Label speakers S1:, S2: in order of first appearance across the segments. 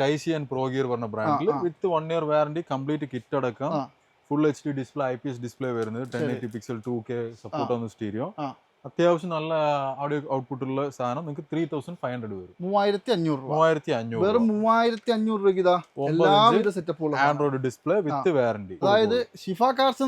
S1: ടൈസി and Progear പറഞ്ഞ ബ്രാൻഡിൽ with one year warranty complete kit അടക്കം. Full H D display I P S display വരുന്നത്. Ten eighty pixel two K support ആവുന്ന stereo അത്യാവശ്യം നല്ല audio output ഉള്ള സാധനം. നിങ്ങൾക്ക് ത്രീ തൗസൻഡ് ഫൈവ് ഹൺഡ്രഡ് വരും.
S2: മൂവായിരത്തി അഞ്ഞൂറ് രൂപ.
S1: മൂവായിരത്തി അഞ്ഞൂറ്
S2: വെറും മൂവായിരത്തി അഞ്ഞൂറ് രൂപയ്ക്ക് ഇതാ എല്ലാവിധ ഉള്ള
S1: ആൻഡ്രോയിഡ് ഡിസ്പ്ലേ വിത്ത് വാറണ്ടി
S2: അതായത് ഷിഫ കാർസ്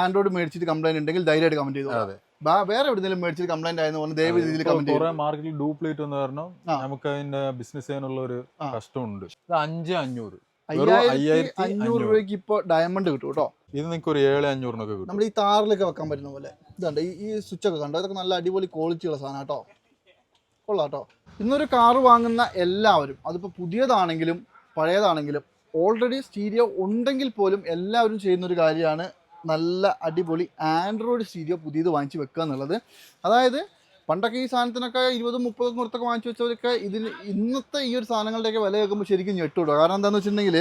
S2: ആൻഡ്രോയിഡ് മേടിച്ചിട്ട് കംപ്ലൈന്റ് ഉണ്ടെങ്കിൽ ധൈര്യമായിട്ട് കമന്റ് ചെയ്തു
S1: അതെ.
S2: വേറെ എവിടെയെങ്കിലും മേടിച്ചിട്ട് കംപ്ലൈന്റ് ആയെന്ന് പറഞ്ഞ് ദയവ് രീതിയിൽ കമന്റ്
S1: കുറെ
S2: ചെയ്തു
S1: മാർക്കറ്റിൽ ഡ്യൂപ്ലേറ്റ് എന്ന്
S2: ആ.
S1: നമുക്ക് അതിന്റെ ബിസിനസ് ചെയ്യാനുള്ള ഒരു. കഷ്ടമുണ്ട്. ഇത് അഞ്ച് അഞ്ഞൂറ്.
S2: അയ്യായിരത്തി അഞ്ഞൂറ്. രൂപയ്ക്ക് ഇപ്പൊ ഡയമണ്ട് കിട്ടും കേട്ടോ.
S1: ഇത് നിങ്ങൾക്ക് ഒരു ഏഴ് അഞ്ഞൂറിനൊക്കെ കിട്ടും.
S2: നമ്മൾ ഈ താറിലൊക്കെ വെക്കാൻ പറ്റുന്ന പോലെ. ഇതുണ്ട് ഈ ഈ സ്വിച്ച് ഒക്കെ കണ്ടോ? ഇതൊക്കെ നല്ല അടിപൊളി ക്വാളിറ്റി ഉള്ള സാധനം കേട്ടോ. കൊള്ളാം കേട്ടോ. ഇന്നൊരു കാറ് വാങ്ങുന്ന എല്ലാവരും അതിപ്പോൾ പുതിയതാണെങ്കിലും പഴയതാണെങ്കിലും ഓൾറെഡി സ്റ്റീരിയോ ഉണ്ടെങ്കിൽ പോലും എല്ലാവരും ചെയ്യുന്ന ഒരു കാര്യമാണ് നല്ല അടിപൊളി ആൻഡ്രോയിഡ് സ്റ്റീരിയോ പുതിയത് വാങ്ങിച്ച് വെക്കുക എന്നുള്ളത്. അതായത് പണ്ടൊക്കെ ഈ സാധനത്തിനൊക്കെ ഇരുപതും മുപ്പതും കൊടുത്തൊക്കെ വാങ്ങിച്ചു വെച്ചവരൊക്കെ ഇതിന് ഇന്നത്തെ ഈ ഒരു സാധനങ്ങളുടെയൊക്കെ വില കേൾക്കുമ്പോൾ ശരിക്കും ഞെട്ടുള്ളൂ കാരണം എന്താണെന്ന് വെച്ചിട്ടുണ്ടെങ്കിൽ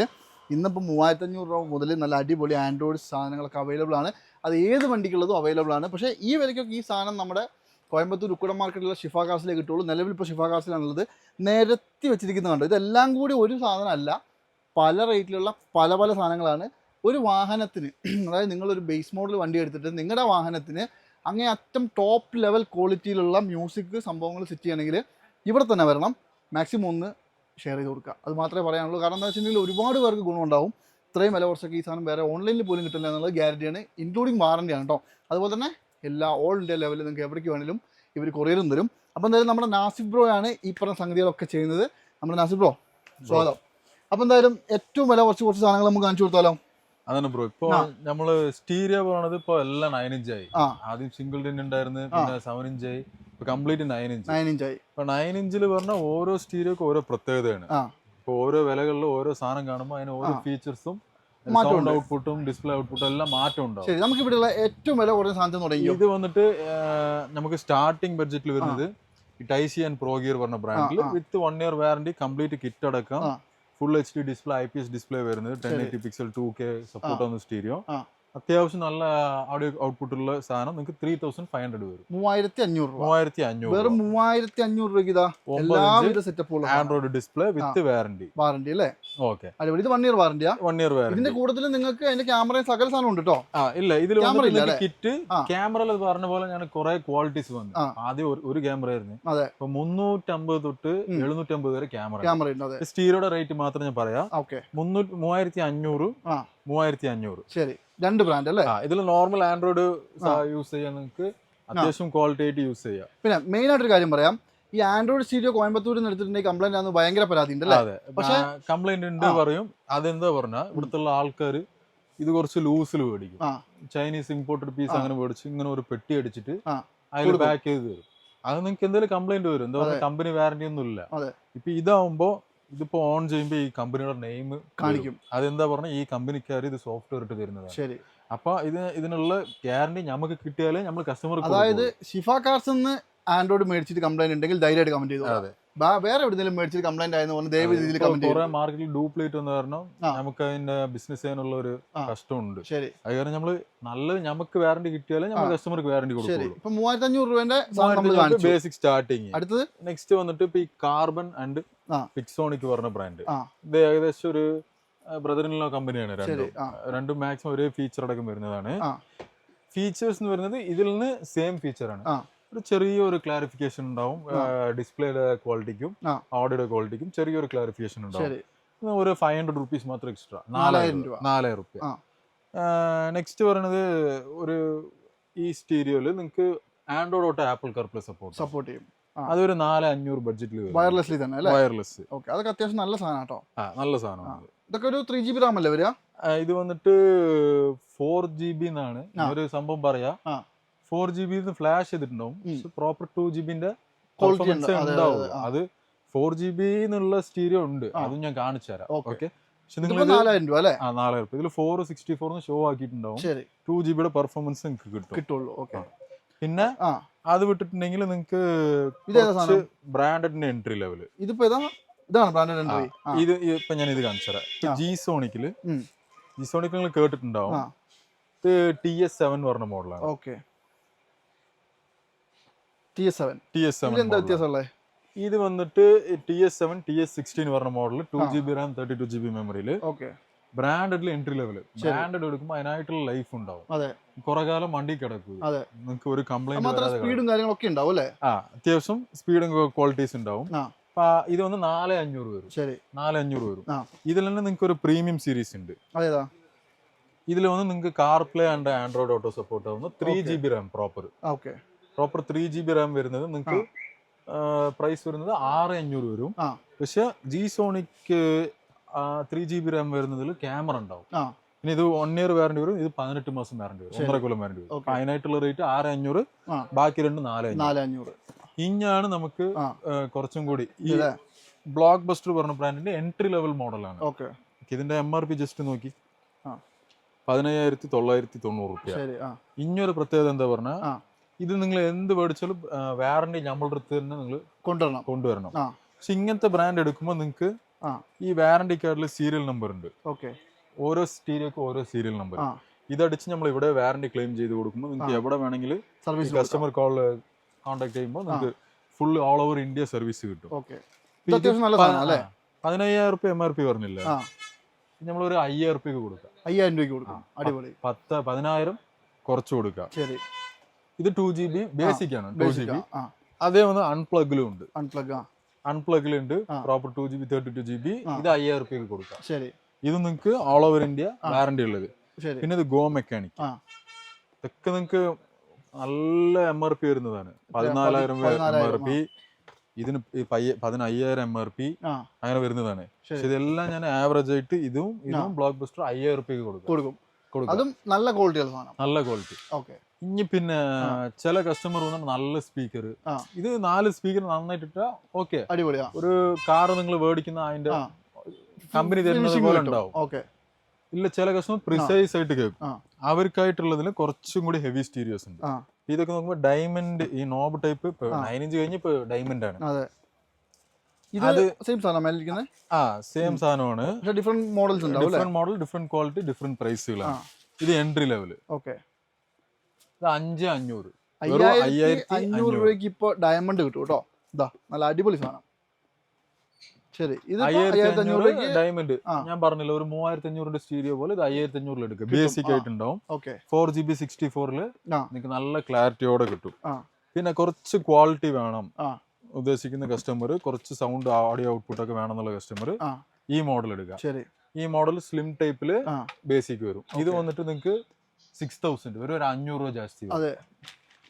S2: ഇന്നിപ്പോൾ മൂവായിരത്തി അഞ്ഞൂറ് രൂപ മുതൽ നല്ല അടിപൊളി ആൻഡ്രോയിഡ് സാധനങ്ങളൊക്കെ അവൈലബിൾ ആണ്. അത് ഏത് വണ്ടിക്കുള്ളതും അവൈലബിൾ ആണ്. പക്ഷേ ഈ വിലയ്ക്കൊക്കെ ഈ സാധനം നമ്മുടെ കോയമ്പത്തൂർ ഉക്കുട മാർക്കറ്റിലുള്ള ഷിഫ കാസിലേ കിട്ടുള്ളൂ നിലവിൽ ഇപ്പോൾ ഷിഫ കാസിലാണുള്ളത് നിരത്തി വെച്ചിരിക്കുന്നത് കണ്ടോ ഇതെല്ലാം കൂടി ഒരു സാധനമല്ല. പല റേറ്റിലുള്ള പല പല സാധനങ്ങളാണ്. ഒരു വാഹനത്തിന് അതായത് നിങ്ങളൊരു ബേസ് മോഡൽ വണ്ടി എടുത്തിട്ട് നിങ്ങളുടെ വാഹനത്തിന് അങ്ങേ അറ്റം ടോപ്പ് ലെവൽ ക്വാളിറ്റിയിലുള്ള മ്യൂസിക് സംഭവങ്ങൾ സെറ്റ് ചെയ്യണമെങ്കിൽ ഇവിടെ തന്നെ വരണം. മാക്സിമം ഒന്ന് ഷെയർ ചെയ്ത് കൊടുക്കുക. അത് മാത്രമേ പറയാനുള്ളൂ. കാരണം എന്താ വെച്ചിട്ടുണ്ടെങ്കിൽ ഒരുപാട് പേർക്ക് ഗുണമുണ്ടാവും. ഇത്രയും വില കുറച്ചൊക്കെ ഈ സാധനം വേറെ ഓൺലൈനിൽ പോലും കിട്ടില്ല എന്നുള്ളത് ഗ്യാരണ്ടിയാണ് ഇൻക്ലൂഡിങ് വാറണ്ടിയാണ് കേട്ടോ അതുപോലെ തന്നെ എല്ലാ ഓൾ ഇന്ത്യ ലെവലിൽ നിങ്ങൾക്ക് എവിടേക്ക് വേണമെങ്കിലും ഇവർ കൊറിയറും തരും. അപ്പോൾ എന്തായാലും നമ്മുടെ നാസിഫ് ബ്രോ ആണ് ഈ പറഞ്ഞ സംഗതികളൊക്കെ ചെയ്യുന്നത്. നമ്മുടെ നാസിഫ് ബ്രോ സ്വാഗതം. അപ്പോൾ എന്തായാലും ഏറ്റവും വില കുറച്ച് കുറച്ച് സാധനങ്ങൾ നമുക്ക് കാണിച്ചു കൊടുത്താലോ?
S1: അതാണ് ബ്രോ ഇപ്പൊ. നമ്മൾ സ്റ്റീരിയോ പോണത് ഇപ്പൊ എല്ലാം നയൻ ഇഞ്ച് ആയി. ആദ്യം സിംഗിൾ ടിൻ ഉണ്ടായിരുന്നു പിന്നെ സെവൻ ഇഞ്ച് ആയി. ഇപ്പൊ കംപ്ലീറ്റ് നയൻ ഇഞ്ച്
S2: നയൻ ഇഞ്ചായി
S1: ഇപ്പൊ നയൻ ഇഞ്ചിൽ പറഞ്ഞ ഓരോ സ്റ്റീരിയോക്ക് ഓരോ പ്രത്യേകതയാണ്. ഇപ്പൊ ഓരോ വിലകളിലും ഓരോ സാധനം കാണുമ്പോൾ അതിന് ഓരോ ഫീച്ചേഴ്സും. സൗണ്ട് ഔട്ട്പുട്ടും ഡിസ്പ്ലേ ഔട്ട്പുട്ടും എല്ലാം മാറ്റം ഉണ്ടാവും.
S2: നമുക്ക് ഇവിടെയുള്ള ഏറ്റവും വില കുറഞ്ഞ സാധനം തുടങ്ങിയോ
S1: ഇത് വന്നിട്ട് നമുക്ക് സ്റ്റാർട്ടിംഗ് ബഡ്ജറ്റിൽ വരുന്നത് ടൈസി ആൻഡ് പ്രോ ഗിയർ പറഞ്ഞ ബ്രാൻഡിൽ with one year warranty complete kit അടക്കം. Full H D display I P S display വരുന്നത് ten eighty pixel two K support ആണ് സ്റ്റീരിയോ. അത്യാവശ്യം നല്ല ഓഡിയോ ഔട്ട്പുട്ട് ഉള്ള സാധനം. നിങ്ങൾക്ക് ത്രീ തൗസൻഡ് ഫൈവ് ഹൺഡ്രഡ് വരും.
S2: മൂവായിരത്തി അഞ്ഞൂറ്
S1: മൂവായിരത്തി അഞ്ഞൂറ്
S2: വെറും മൂവായിരത്തി അഞ്ഞൂറ് രൂപ ഇതാ എല്ലാവിധ സെറ്റപ്പുകളും
S1: Android display with warranty
S2: warranty അല്ലേ?
S1: ഓക്കെ
S2: അടിപൊളി. ഇത് വൺ ഇയർ വാറണ്ടിയാ
S1: വൺ ഇയർ വാറണ്ടി
S2: ഇതിന്റെ കൂടുതൽ നിങ്ങൾക്ക് അതിന്റെ ക്യാമറയും സകല സാധനം ഉണ്ട് കേട്ടോ
S1: ഇല്ല. ഇതിൽ കിറ്റ്
S2: ക്യാമറ
S1: ക്യാമറയിൽ പറഞ്ഞ പോലെ ഞാൻ കുറെ ക്വാളിറ്റീസ് വന്നു. ആദ്യം ഒരു- ക്യാമറ ആയിരുന്നു.
S2: അതെ.
S1: ഇപ്പൊ മുന്നൂറ്റമ്പത് തൊട്ട്. എഴുന്നൂറ്റമ്പത് വരെ ക്യാമറ
S2: ക്യാമറ
S1: സ്റ്റീരോയുടെ റേറ്റ് മാത്രം ഞാൻ പറയാം.
S2: ഓക്കെ
S1: മുന്നൂറ്റി മൂവായിരത്തി അഞ്ഞൂറ്. മൂവായിരത്തി അഞ്ഞൂറ്
S2: ശരി. രണ്ട് ബ്രാൻഡ് അല്ലേ?
S1: ഇതിൽ നോർമൽ ആൻഡ്രോയിഡ് യൂസ് ചെയ്യാൻ നിങ്ങൾക്ക് അത്യാവശ്യം ക്വാളിറ്റി ആയിട്ട് യൂസ് ചെയ്യാം.
S2: പിന്നെ മെയിൻ ആയിട്ട് ഒരു കാര്യം പറയാം. ഈ ആൻഡ്രോയിഡ് സ്റ്റീരിയോ കോയമ്പത്തൂരിൽ നിന്ന് എടുത്തിട്ടുണ്ടെങ്കിൽ കംപ്ലൈന്റ് ആണെന്ന് ഭയങ്കര പരാതി ഉണ്ട് അല്ലേ പക്ഷെ
S1: കംപ്ലൈന്റ് ഉണ്ട് പറയും. അതെന്താ പറഞ്ഞാൽ ഇവിടുത്തെ ആൾക്കാർ ഇത് കുറച്ച് ലൂസിൽ മേടിക്കും. ചൈനീസ് ഇമ്പോർട്ടഡ് പീസ് അങ്ങനെ മേടിച്ച് ഇങ്ങനെ ഒരു പെട്ടി അടിച്ചിട്ട്. അതിൽ. പാക്ക് ചെയ്ത് തരും. അത് നിങ്ങൾക്ക് എന്തെങ്കിലും കംപ്ലൈന്റ് വരും. എന്താ പറയുക കമ്പനി വാറന്റി ഒന്നും ഇല്ല. ഇപ്പൊ ഇതാവുമ്പോ ഇതിപ്പോ ഓൺ ചെയ്യുമ്പോ ഈ കമ്പനിയുടെ നെയിം
S2: കാണിക്കും.
S1: അതെന്താ പറഞ്ഞാൽ ഈ കമ്പനിക്കാർ ഇത് സോഫ്റ്റ്വെയർ ഇട്ട് തരുന്നത്
S2: ശരി.
S1: അപ്പൊ ഇത് ഇതിനുള്ള ഗ്യാരണ്ടി നമുക്ക് കിട്ടിയാലേ നമ്മൾ കസ്റ്റമർ
S2: അതായത് ഷിഫ കാർസ് നിന്ന് ആൻഡ്രോയിഡ് മേടിച്ചിട്ട് കംപ്ലൈന്റ് ഉണ്ടെങ്കിൽ ധൈര്യമായിട്ട് കമന്റ് ചെയ്തു വേറെ എവിടെയെങ്കിലും മേടിച്ചിട്ട് കംപ്ലൈന്റ് ആയെന്ന് പറഞ്ഞു ദയവ് രീതിയിൽ കമന്റ്
S1: മാർക്കറ്റിൽ ഡ്യൂപ്ലേറ്റ് എന്ന്
S2: പറഞ്ഞു
S1: നമുക്ക് അതിന്റെ ബിസിനസ് ചെയ്യാനുള്ള ഒരു കഷ്ടമുണ്ട്.
S2: ശരി.
S1: അത് കാരണം നമ്മൾ നല്ലത് നമുക്ക് വാറണ്ടി കിട്ടിയാലേ നമ്മൾ കസ്റ്റമർക്ക് വാറണ്ടി കൊടുക്കും
S2: ഇപ്പൊ മൂവായിരത്തി അഞ്ഞൂറ് രൂപന്റെ
S1: ബേസിക് സ്റ്റാർട്ടിങ്
S2: അടുത്തത്?
S1: നെക്സ്റ്റ് വന്നിട്ട് ഇപ്പൊ ഈ കാർബൺ ആൻഡ്. പിക്സോണിക് പറഞ്ഞ ബ്രാൻഡ്. ഇത് ഏകദേശം ഒരു ബ്രദറിനുള്ള കമ്പനിയാണ് രണ്ടും. രണ്ടും മാക്സിമം ഒരേ ഫീച്ചർ അടക്കം വരുന്നതാണ്. ഫീച്ചേഴ്സ് എന്ന് പറയുന്നത് ഇതിൽ നിന്ന് സെയിം ഫീച്ചർ ആണ്. ഒരു ചെറിയൊരു ക്ലാരിഫിക്കേഷൻ ഉണ്ടാവും. ഡിസ്പ്ലേയുടെ ക്വാളിറ്റിക്കും. ഓഡിയോയുടെ ക്വാളിറ്റിക്കും ചെറിയൊരു ക്ലാരിഫിക്കേഷൻ ഉണ്ടാവും. ഒരു ഫൈവ് ഹൺഡ്രഡ് റുപ്പീസ് മാത്രം എക്സ്ട്രാ
S2: നാലായിരം രൂപ.
S1: നാലായിരം റുപ്യ. നെക്സ്റ്റ് പറയണത് ഒരു ഈ സ്റ്റീരിയോയിൽ നിങ്ങൾക്ക് ആൻഡ്രോയിഡ് തൊട്ട് ആപ്പിൾ കർപ്ലസ് സപ്പോർട്ട്
S2: സപ്പോർട്ട് ചെയ്യും.
S1: അതൊരു നാല് അഞ്ഞൂറ് ബഡ്ജറ്റിൽ
S2: വയർലെസ്ലി തന്നെ അല്ലേ?
S1: വയർലെസ്
S2: ഓക്കെ അതൊക്കെ അത്യാവശ്യം നല്ല സാധനം കേട്ടോ.
S1: നല്ല സാധനമാണ്
S2: ഇതൊക്കെ ഒരു ത്രീ ജി ബി റാം അല്ലേ വരിക?
S1: ഇത് വന്നിട്ട് ഫോർ ജി ബി എന്നാണ് ഒരു സംഭവം പറയാ. ഫോർ ജി ബി ഫ്ലാഷ് ചെയ്തിട്ടുണ്ടാവും. പ്രോപ്പർ ടു ജി ബിന്റെ ഉണ്ടാവും.
S2: അത്
S1: ഫോർ ജി ബി എന്നുള്ള സ്റ്റീരിയോ ഉണ്ട്. അതും ഞാൻ കാണിച്ചു തരാം. ഓക്കെ. പക്ഷെ നിങ്ങൾ
S2: നാലായിരം രൂപ അല്ലേ?
S1: ആ നാലായിരം രൂപ. ഇതിൽ ഫോർ സിക്സ്റ്റി ഫോറിന് ഷോ ആക്കിയിട്ടുണ്ടാവും. ടു ജി ബിയുടെ പെർഫോമൻസ് നിങ്ങൾക്ക് കിട്ടും.
S2: കിട്ടുള്ളൂ. ഓക്കെ.
S1: പിന്നെ അത് വിട്ടിട്ടുണ്ടെങ്കിൽ നിങ്ങൾക്ക് ബ്രാൻഡഡിന്റെ എൻട്രി ലെവൽ
S2: ഇതിപ്പോ ഇതാണ് ബ്രാൻഡഡ് എൻട്രി
S1: ഇത് ഇപ്പൊ ഞാൻ ഇത് കാണിച്ചു തരാം. ജി
S2: സോണിക്കിൽ
S1: ജി സോണിക് നിങ്ങൾ കേട്ടിട്ടുണ്ടാവും. ടി എസ് സെവൻ പറഞ്ഞ മോഡലാണ്
S2: okay. T S seven
S1: T S
S2: seven എന്താ വ്യത്യാസമുള്ളത്
S1: ഇത് വന്നിട്ട് T S seven T S sixteen പറഞ്ഞ model two G B RAM thirty two G B മെമ്മറിയിൽ
S2: ഓക്കെ
S1: ബ്രാൻഡഡിൽ എൻട്രി ലെവൽ ബ്രാൻഡഡ് എടുക്കുമ്പോൾ അതിനായിട്ടുള്ള ലൈഫ് ഉണ്ടാവും.
S2: അതെ.
S1: കുറെ കാലം വണ്ടി കിടക്കും.
S2: അതെ.
S1: നിങ്ങൾക്ക് ഒരു കംപ്ലൈന്റ്
S2: സ്പീഡും കാര്യങ്ങളൊക്കെ ഉണ്ടാവും അല്ലേ?
S1: ആ അത്യാവശ്യം സ്പീഡും ക്വാളിറ്റീസ് ഉണ്ടാവും. ഇത് വന്ന് നാല് അഞ്ഞൂറ് വരും.
S2: ശരി.
S1: നാല് അഞ്ഞൂറ് വരും. ഇതിൽ തന്നെ നിങ്ങൾക്ക് ഒരു പ്രീമിയം സീരീസ് ഉണ്ട്.
S2: അതേതാ?
S1: ഇതിൽ വന്ന് നിങ്ങൾക്ക് Car Play and Android Auto support ആവുന്ന three G B RAM proper
S2: okay
S1: proper three G B RAM വരുന്നത്. നിങ്ങൾക്ക് പ്രൈസ് വരുന്നത് ആറ് അഞ്ഞൂറ് വരും. പക്ഷെ ജി സോണിക്ക് ത്രീ ജി ബി റാം വരുന്നതിൽ ക്യാമറ ഉണ്ടാവും. ഇനി ഇത് വൺ ഇയർ വാറണ്ടി വരും ഇത് പതിനെട്ട് മാസം വാറണ്ടി വരും. ഒന്നര കൊല്ലം വാറണ്ടി വരും. അതിനായിട്ടുള്ള റേറ്റ് ആറ് അഞ്ഞൂറ് ബാക്കി രണ്ട് നാല് അഞ്ഞൂറ്. ഇഞ്ഞാണ് നമുക്ക് കുറച്ചും കൂടി. ഈ? ബ്ലോക്ക് ബസ്റ്റർ പറഞ്ഞ ബ്രാൻഡിന്റെ എൻട്രി ലെവൽ മോഡലാണ് ഇതിന്റെ എം ആർ പി ജസ്റ്റ് നോക്കി. പതിനയ്യായിരത്തി തൊള്ളായിരത്തി തൊണ്ണൂറ് റുപ്യ. ഇഞ്ഞൊരു പ്രത്യേകത എന്താ പറഞ്ഞാൽ ഇത് നിങ്ങൾ എന്ത് മേടിച്ചാലും വാറണ്ടി നമ്മളുടെ അടുത്ത് തന്നെ നിങ്ങൾ
S2: കൊണ്ടുവരണം.
S1: കൊണ്ടുവരണം. പക്ഷെ ഇങ്ങനത്തെ ബ്രാൻഡ് എടുക്കുമ്പോൾ നിങ്ങൾക്ക് ഈ വാറണ്ടി കാർഡിൽ സീരിയൽ നമ്പർ ഉണ്ട്.
S2: ഓക്കെ.
S1: ഓരോ സ്റ്റീരിയോക്കും ഓരോ സീരിയൽ നമ്പർ ഇതടിച്ച് നമ്മൾ ഇവിടെ വാറണ്ടി ക്ലെയിം ചെയ്ത് കൊടുക്കുമ്പോൾ നിങ്ങൾക്ക് എവിടെ വേണമെങ്കിൽ
S2: സർവീസ്
S1: കസ്റ്റമർ കോൾ കോൺടാക്ട് ചെയ്യുമ്പോൾ നിങ്ങൾക്ക് full all over India service കിട്ടും. പതിനയ്യായിരം റുപ്യ എം ആർ പി പറഞ്ഞില്ല?
S2: നമ്മൾ
S1: നമ്മളൊരു അയ്യായിരം റുപ്യക്ക് കൊടുക്കാം.
S2: അയ്യായിരം രൂപയ്ക്ക് കൊടുക്കാം. അടിപൊളി.
S1: പത്ത് പതിനായിരം കുറച്ച് കൊടുക്കാം.
S2: ശരി.
S1: ഇത് ടു ജി ബി ബേസിക് ആണ് ടു ജി ബി അതേ വന്ന് അൺപ്ലഗിലും ഉണ്ട്.
S2: Unplug
S1: അൺപ്ലഗിലുണ്ട് proper two G B thirty two G B ഇത് അയ്യായിരം റുപ്യക്ക് കൊടുക്കാം.
S2: ശരി.
S1: ഇത് നിങ്ങൾക്ക് ഓൾ ഓവർ ഇന്ത്യ വാറണ്ടി ഉള്ളത്. പിന്നെ ഇത് ഗോ മെക്കാനിക് ഇതൊക്കെ നിങ്ങൾക്ക് നല്ല എം ആർ പി വരുന്നതാണ്. പതിനാലായിരം എം ആർ പി ഇതിന് പതിനയ്യായിരം എം ആർ പി അങ്ങനെ വരുന്നതാണ്. പക്ഷെ ഇതെല്ലാം ഞാൻ ആവറേജ് ആയിട്ട് ഇതും ഇതും ബ്ലോക്ക് ബസ്റ്റർ അയ്യായിരം റുപ്യക്ക് കൊടുക്കും.
S2: കൊടുക്കും. അതും നല്ല ക്വാളിറ്റി സാധനം.
S1: നല്ല ക്വാളിറ്റി
S2: ഓക്കെ
S1: ഇനി പിന്നെ ചില കസ്റ്റമർ വന്നിട്ട് നല്ല സ്പീക്കർ ഇത് നാല് സ്പീക്കർ നന്നായിട്ടിട്ടാ ഓക്കെ
S2: അടിപൊളിയാ
S1: ഒരു കാർ നിങ്ങൾ മേടിക്കുന്ന അതിന്റെ കമ്പനി തരുന്നത് പോലെ ഉണ്ടാവും.
S2: ഓക്കെ
S1: ഇല്ല ചില കസ്റ്റമർ പ്രിസൈസ് ആയിട്ട് കേൾക്കും. അവർക്കായിട്ടുള്ളതിൽ കുറച്ചും കൂടി ഹെവി സ്റ്റീരിയോസ് ഉണ്ട്. ഇതൊക്കെ നോക്കുമ്പോൾ ഡയമണ്ട് ഈ നോബ് ടൈപ്പ് ഇപ്പൊ നയൻ ഇഞ്ച് കഴിഞ്ഞ് ഇപ്പൊ ഡയമണ്ട് ആണ്.
S2: ഇത് സെയിം സാധനം
S1: ആ സെയിം സാധനമാണ്.
S2: ഡിഫറെന്റ് മോഡൽസ് ഉണ്ടാവും
S1: different model different quality different പ്രൈസുകളാണ് ഇത് എൻട്രി ലെവൽ
S2: ഓക്കെ
S1: ഇത് അഞ്ച് അഞ്ഞൂറ്.
S2: അഞ്ഞൂറ് രൂപയ്ക്ക് ഇപ്പൊ ഡയമണ്ട് കിട്ടും കേട്ടോ. ഇതാ നല്ല അടിപൊളി സാധനം. ശരി ഇത്
S1: അയ്യായിരത്തി
S2: അയ്യായിരത്തി അഞ്ഞൂറ്
S1: അഞ്ഞൂറ് ഡയമണ്ട് ഞാൻ പറഞ്ഞില്ല ഒരു മൂവായിരത്തി അഞ്ഞൂറിന്റെ സ്റ്റീരിയോ പോലെ ഇത് അയ്യായിരത്തി അഞ്ഞൂറിൽ എടുക്കുക ബേസിക്
S2: ആയിട്ട്
S1: ആയിട്ടുണ്ടാവും. ഫോർ ജി ബി സിക്സ്റ്റി ഫോറിൽ നിങ്ങൾക്ക് നല്ല ക്ലാരിറ്റിയോടെ കിട്ടും. പിന്നെ കുറച്ച് ക്വാളിറ്റി വേണം. ഉദ്ദേശിക്കുന്ന കസ്റ്റമർ കുറച്ച് സൗണ്ട് ഓഡിയോ ഔട്ട്പുട്ട് ഒക്കെ വേണമെന്നുള്ള കസ്റ്റമർ ഈ മോഡൽ എടുക്കുക.
S2: ശരി.
S1: ഈ മോഡൽ സ്ലിം ടൈപ്പിൽ ബേസിക് വരും. ഇത് വന്നിട്ട് നിങ്ങൾക്ക് സിക്സ് തൗസൻഡ് ഒരു അഞ്ഞൂറ് രൂപ ജാസ്തി
S2: അതെ.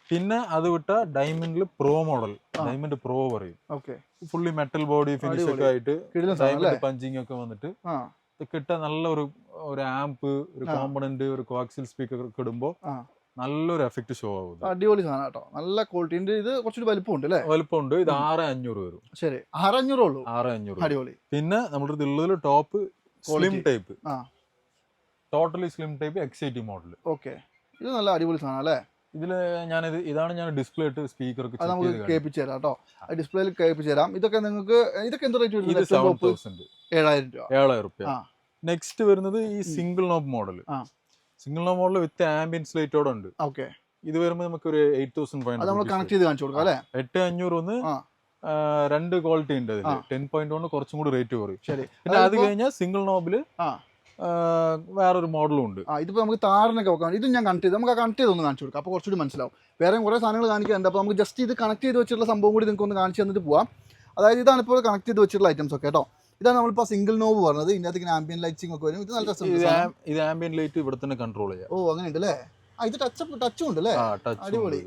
S1: പിന്നെ അത് വിട്ട ഡയമണ്ടിൽ പ്രോ മോഡൽ ഡയമണ്ട് പ്രോ പറയും. ഫുള്ളി മെറ്റൽ ബോഡി ഫിനിഷ് ഒക്കെ ആയിട്ട് ഡയമണ്ട് പഞ്ചിങ് ഒക്കെ വന്നിട്ട് കിട്ട നല്ല ഒരു ഒരു ആംപ് ഒരു കോമ്പണന്റ് ഒരു കോക്സിൽ സ്പീക്കർ ഒക്കെ ഇടുമ്പോൾ
S2: ആ.
S1: നല്ലൊരു എഫക്ട് ഷോ ആവും.
S2: അടിപൊളി സാധനം കേട്ടോ. നല്ല ക്വാളിറ്റിന്റെ ഇത് കുറച്ചൊരു വലിപ്പമുണ്ട് അല്ലേ
S1: വലിപ്പമുണ്ട്. ഇത് ആറ് അഞ്ഞൂറ് വരും.
S2: ശരി. ആറ് അഞ്ഞൂറ് ഉള്ളൂ.
S1: ആറ് അഞ്ഞൂറ്
S2: അടിപൊളി.
S1: പിന്നെ നമ്മുടെ അടുത്ത് ഉള്ളതിൽ top slim type totally slim type എക്സൈറ്റി model
S2: okay ഇത് നല്ല അടിപൊളി സാധനം അല്ലേ?
S1: ഇതിൽ ഞാനിത് ഇതാണ് ഞാൻ ഡിസ്പ്ലേ ഇട്ട് സ്പീക്കർ
S2: നമുക്ക് കേൾപ്പിച്ചു തരാം കേട്ടോ. ഡിസ്പ്ലേയിൽ കേൾപ്പിച്ചു തരാം. ഇതൊക്കെ നിങ്ങൾക്ക് ഇതൊക്കെ എന്ത് റേറ്റ് വരുന്നത് ഏഴായിരം രൂപ.
S1: ഏഴായിരം
S2: രൂപ
S1: നെക്സ്റ്റ് വരുന്നത് ഈ single knob model single knob model with ambience ലൈറ്റോടെ ഉണ്ട്.
S2: ഓക്കെ
S1: ഇത് വരുമ്പോൾ നമുക്ക് ഒരു എയ്റ്റ് തൗസൻഡ് ഫൈവ്
S2: നമ്മൾ കണക്ട് ചെയ്ത് കാണിച്ചു കൊടുക്കാം അല്ലേ?
S1: എട്ട് അഞ്ഞൂറ് ഒന്ന് രണ്ട് ക്വാളിറ്റി ഉണ്ട് അതിൽ ടെൻ പോയിന്റ് കൊണ്ട് കുറച്ചും കൂടി റേറ്റ് കുറയും.
S2: ശരി.
S1: പിന്നെ അത് കഴിഞ്ഞാൽ സിംഗിൾ
S2: നോബിൽ
S1: വേറൊരു മോഡലും ഉണ്ട്.
S2: ഇതിപ്പോൾ നമുക്ക് താറിനൊക്കെ വെക്കാം. ഇത് ഞാൻ കണക്ട് ചെയ്ത് നമുക്ക് ആ കണക്ട് ചെയ്തൊന്ന് കാണിച്ചു കൊടുക്കാം. അപ്പോൾ കുറച്ചുകൂടി മനസ്സിലാവും. വേറെ കുറേ സാധനങ്ങൾ കാണിക്കാനുണ്ട് അപ്പോൾ നമുക്ക് ജസ്റ്റ് ഇത് കണക്ട് ചെയ്ത് വെച്ചിട്ടുള്ള സംഭവം കൂടി നിങ്ങൾക്ക് ഒന്ന് കാണിച്ചു തന്നിട്ട് പോവാം. അതായത് ഇതാണ് ഇപ്പോൾ കണക്ട് ചെയ്ത് വെച്ചിട്ടുള്ള ഐറ്റംസ് ഒക്കെ കേട്ടോ. ഇതാണ് നമ്മളിപ്പോൾ സിംഗിൾ നോവ് പറഞ്ഞത്. ഇതിനകത്ത് ഇങ്ങനെ ആംബിയൻ ലൈറ്റിംഗ് ഒക്കെ വരും. ഇത് നല്ല
S1: ആം- ഇത് ആംബിയൻ ലൈറ്റ് ഇവിടെ തന്നെ കൺട്രോൾ ചെയ്യാം.
S2: ഓ അങ്ങനെ ഉണ്ട് അല്ലേ ആ ഇത് ടച്ച് ടച്ചും ഉണ്ട് അല്ലേ
S1: ആ ടച്ച്
S2: അടിപൊളി.